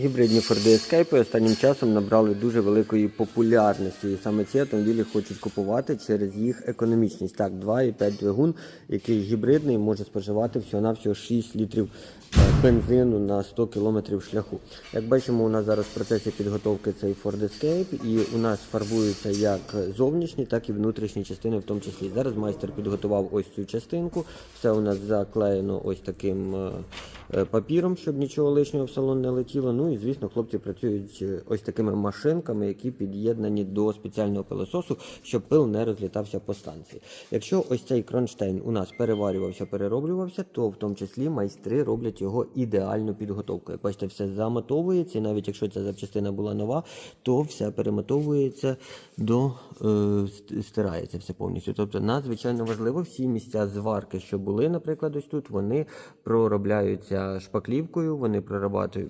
Гібридні Ford Escape останнім часом набрали дуже великої популярності. І саме ці автомобілі хочуть купувати через їх економічність. Так, 2,5 двигун, який гібридний, може споживати всього-навсього 6 літрів е, бензину на 100 кілометрів шляху. Як бачимо, у нас зараз в процесі підготовки цей Ford Escape, і у нас фарбуються як зовнішні, так і внутрішні частини, в тому числі. Зараз майстер підготував ось цю частинку. Все у нас заклеєно ось таким е, папіром, щоб нічого лишнього в салон не летіло. Ну і звісно, хлопці працюють е, ось такими машинками, які під'єднані до спеціального пилососу, щоб пил не розлітався по станції. Якщо ось цей кронштейн у нас переварювався, перероблювався, то в тому числі майстри роблять його ідеальну підготовку. Бачите, все замотовується, і навіть якщо ця запчастина була нова, то все перемотовується до е, стирається все повністю. Тобто надзвичайно важливо всі місця зварки, що були, наприклад, ось тут, вони проробляються шпаклівкою, вони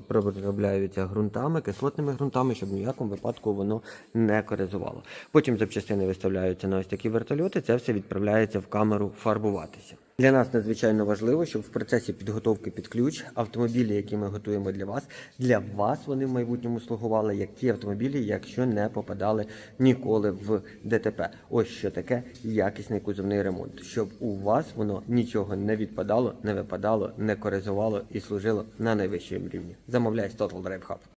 проробляються ґрунтами, кислотними ґрунтами, щоб ніякому випадку воно не коризувало. Потім запчастини виставляються на ось такі вертольоти. Це все відправляється в камеру фарбуватися. Для нас надзвичайно важливо, щоб в процесі підготовки під ключ автомобілі, які ми готуємо для вас, для вас вони в майбутньому слугували як ті автомобілі, якщо не попадали ніколи в ДТП. Ось що таке якісний кузовний ремонт, щоб у вас воно нічого не відпадало, не випадало, не коризувало і служило на найвищому рівні. Замовляй з Total Drive Hub.